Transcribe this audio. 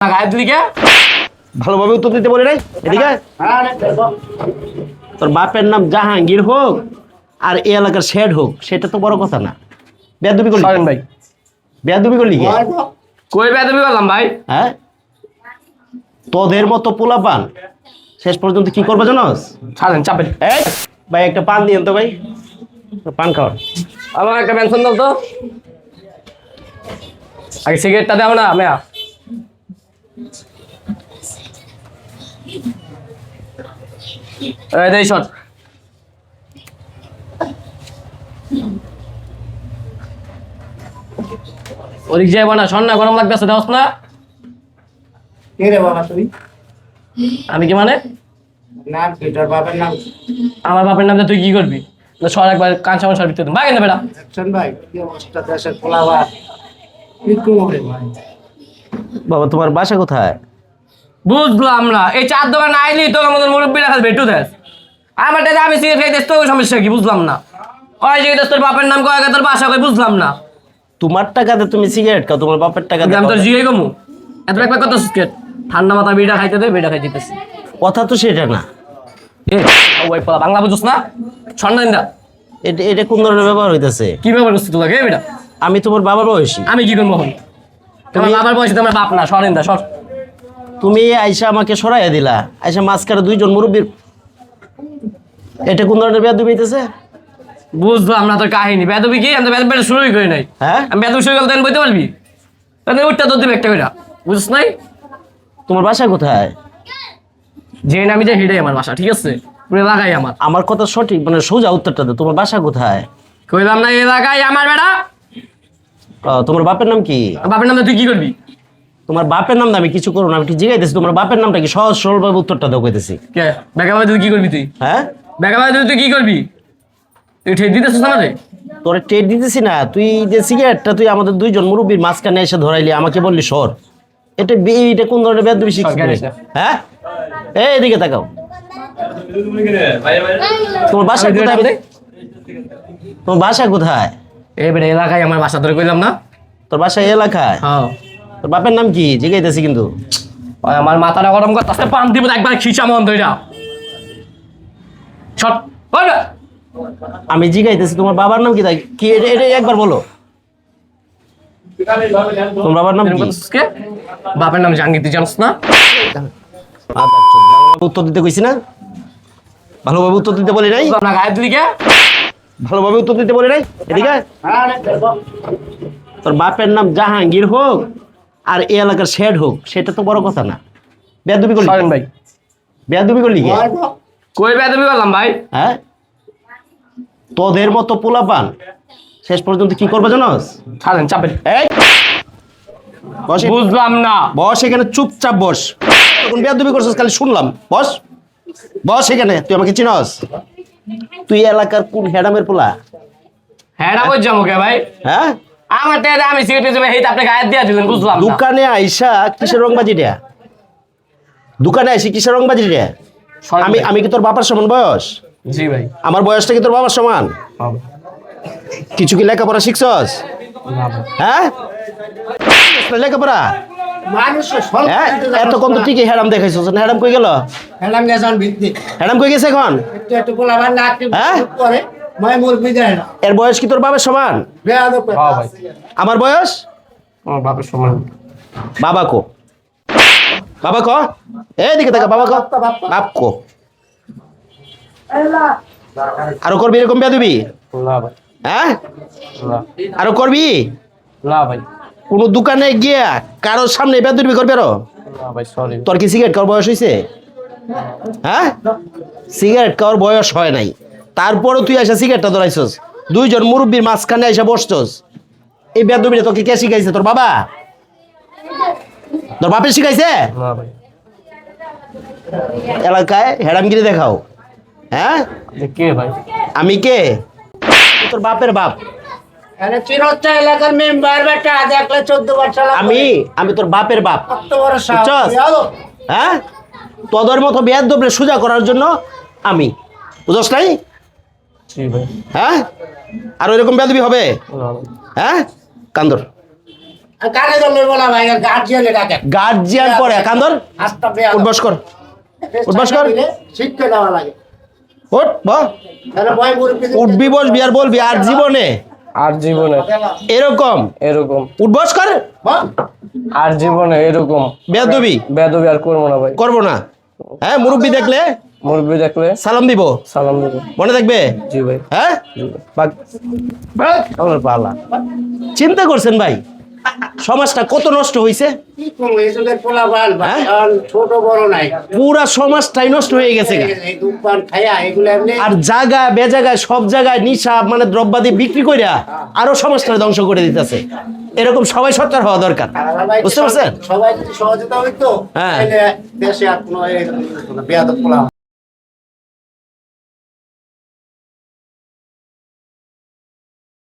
গায়ের দিকে? ভালোভাবে উত্তর দিতে বলি নাই? এদিকে? তোর বাপের নাম জাহাঙ্গীর হোক আর এই এলাকার শেড হোক সেটা তো বড় কথা না। বেয়াদবি করলি ভাই। বেয়াদবি করলি কি? কই বেদবি করলাম ভাই? হ্যাঁ? তোদের মতো পোলাপান শেষ পর্যন্ত কি করবে জানোস? ছাড়েন চাপেন। এই ভাই একটা পান দিয়েন তো ভাই। পান খাওয়ার আমার একটা পেনশন দাও তো। আগে সিগারেটটা দাও না মেয়া। এই দেই শট। ওদিক যাইব না শোন না গরম লাগতেছে দেওস না। কে রে বাবা তুই? আমি কি মানে? কি তোর বাবার নাম আমার বাপের নামে তুই কি করবি? না সর একবার কান সামন সর ভিতরে না বেটা। ভাই কি অবস্থা দেশের পোলাবা কি করবে ভাই? বাবা তোমার বাসা কোথায়? বুঝলাম না এই চার দোকান আইলি তোকে আমাদের মুরব্বী রাখাল বেটু দেস আমার দাদা আমি সিগারেট খাইতে তোর সমস্যা কি? বুঝলাম না। ওই যে তোর বাপের নাম কয় তোর বাসা কই বুঝলাম না। তোমার টাকাতে তুমি সিগারেট খাও তোমার বাপের টাকাতে আমি খাও। জিয়ে কমু। এত একবার কত সিগারেট? ঠান্ডা মাথা বিড়া খাইতে দে বিড়া খাই দিতেছি। কথা তো সেটা না। এ ওই পোলা বাংলা বুঝছ না? সন্ধ্যা দিন এটা এটা কোন ধরনের ব্যবহার হইতেছে? কি ব্যাপার করছিস তোকে বেটা আমি তোমার বাবার বয়সী। আমি কি করব তোমার বাবার বয়সে তোমার বাপ না সরেন্দা সর। তুমি আইসা আমাকে সরাইয়া দিলা। আইসা মাঝখানে দুইজন মুরব্বীর এটা কোন ধরনের বেয়াদবি হইতেছে? বুঝলাম না তোর কাহিনী। বেদবি কি? আমি তো বেদ শুরুই করি নাই। হ্যাঁ? আমি বেদ শুরু করলে বইতে পারবি? তাহলে উঠটা তোর দিবে একটা করে বুঝছ নাই? তোমার বাসা কোথায়? যে নামি যে হিডে আমার বাসা ঠিক আছে? পুরো এলাকায় আমার। আমার কথা সঠিক মানে সোজা উত্তরটা দে তোমার বাসা কোথায়? কইলাম না এলাকায় আমার বেটা। তোমার বাপের নাম কি? বাপের নামে তুই কি করবি? তোমার বাপের নাম আমি কিছু করব না আমি ঠিক জিগাইতেছি তোমার বাপের নামটা কি? সহজ সরলভাবে উত্তরটা দাও কইতেছি। কে? তুই কি করবি তুই? হ্যাঁ? ভাই তুই কি করবি? তুই ঠিক দিতেছিস না রে তোর টেট দিতেছি না। তুই যে সিগারেটটা তুই আমাদের দুইজন মুরব্বীর মাঝখানে এসে ধরাইলি আমাকে বললি সর। এটা বে- এটা কোন ধরনের বেয়াদবি শিখছিস হ্যাঁ? এই এদিকে তাকাও। তোমার বাসা কোথায় তোমার বাসা কোথায়? এই এলাকায় আমার বাসা ধরে কইলাম না? তোর বাসা এলাকায়? হ্যাঁ। তোর বাপের নাম কি? জিগাইতেছি কিন্তু। ওই আমার মাথাটা গরম করতে পান দিব না, একবার খিচা মন ধইরা। আমি জিগাইতেছি তোমার বাবার নাম কি? তাই কি এটা এটা একবার বলো। তোমার বাবার নাম কি? নাম জাহাঙ্গীর তুই জানিস না? উত্তর দিতে কইছি না? ভালোভাবে উত্তর দিতে বলি নাই? আপনার গায়ের দিকে ভালোভাবে উত্তর দিতে বলি নাই? এদিকে। তোর বাপের নাম জাহাঙ্গীর হোক আর এই এলাকার শেড হোক সেটা তো বড় কথা না। বেয়াদবি করলি ভাই। বেয়াদবি করলি কি? কই বেদবি করলাম ভাই? হ্যাঁ? তোদের মতো পোলাপান শেষ পর্যন্ত কি করবে জানোস? ছাড়েন চাপেন। এই! বস বুঝলাম না। বস এখানে চুপচাপ বস। তখন বেয়াদবি করছিস খালি শুনলাম। বস বস এখানে তুই আমাকে চিনস? তুই এলাকার কোন হেডামের পোলা? ভাই। হ্যাঁ? আমার আমি সিগারেট হিসেবে হেইতে আপনি গায়ের দিয়ে দিলেন বুঝলাম না। দোকানে আইসা কিসের রংবাজি রে? দোকানে আইসি কিসের রংবাজি রে? আমি আমি কি তোর বাবার সমান বয়স? জি ভাই। আমার বয়সটা কি তোর বাবার সমান? কিছু কি লেখাপড়া শিখছস? হ্যাঁ? লেখাপড়া? হ্যাঁ এত কম তো ঠিকই হ্যাডাম দেখাইছস। হ্যাডাম কই গেল? হেলাম গেছান ভিত্তি। হ্যাডাম কই গেছে এখন? একটু একটু হ্যাঁ? করে। মই মুরবি দেয় না। এর বয়স কি তোর বাবার সমান? আমার বয়স? আমার বাবা কো। বাবা কো? এদিকে দেখা বাবা কো। বাপ কো আরও করবি এরকম ভাই। হ্যাঁ? আরও করবি? না ভাই। কোনো দোকানে গিয়া কারোর সামনে বেয়াদবি করবে সরি তোর কি সিগারেট খাওয়ার বয়স হয়েছে হ্যাঁ? সিগারেট খাওয়ার বয়স হয় নাই। তারপরও তুই এসে সিগারেটটা ধরাইছস। দুইজন মুরব্বীর মাঝখানে এসে বসছস। এই বেদবিটা তোকে কে শিখাইছে? তোর বাবা? তোর বাপে শিখাইছে? এলাকায় হেরামগিরি দেখাও। হ্যাঁ? কে ভাই? আমি কে? তোর বাপের বাপ। এলাকার মেম্বার বেটা দেখলে চোদ্দ বছর আমি আমি তোর বাপের বাপ। হ্যাঁ? তোদের মতো বেয়াদ দবরে সোজা করার জন্য আমি। বুঝস নাই? হ্যাঁ? আর ওইরকম বেদবি হবে? হ্যাঁ? কান্দর। গার্জিয়ানে পরে কান্দর। আস্তা বেয়া কর। উঠবস কর। শিক্ষা দেওয়া লাগে। উঠবি বসবি আর বলবি আর জীবনে। আর জীবনে। এরকম? এরকম। উঠবস কর। আর জীবনে এরকম। বেদবি বেদবি আর করব না ভাই। করব না। হ্যাঁ মুরব্বি দেখলে? মুরব্বী দেখলে। সালাম দিব? সালাম দিব। মনে থাকবে? জি ভাই। হ্যাঁ? আমার পালা চিন্তা করছেন ভাই? সমাজটা কত নষ্ট হয়েছে হ্যাঁ? এখন ছোট বড় নাই পুরা সমাজটাই নষ্ট হয়ে গেছে আর জায়গা বেজাগায় সব জায়গায় নিশা মানে দ্রব্যাদি বিক্রি কইরা আরও সমাজটা ধ্বংস করে দিতেছে। এরকম সবাই সচ্চার হওয়া দরকার। বুঝতে পারছেন? সবাই যদি সহযোগিতা হইতো হ্যাঁ। দেশে আর কোনো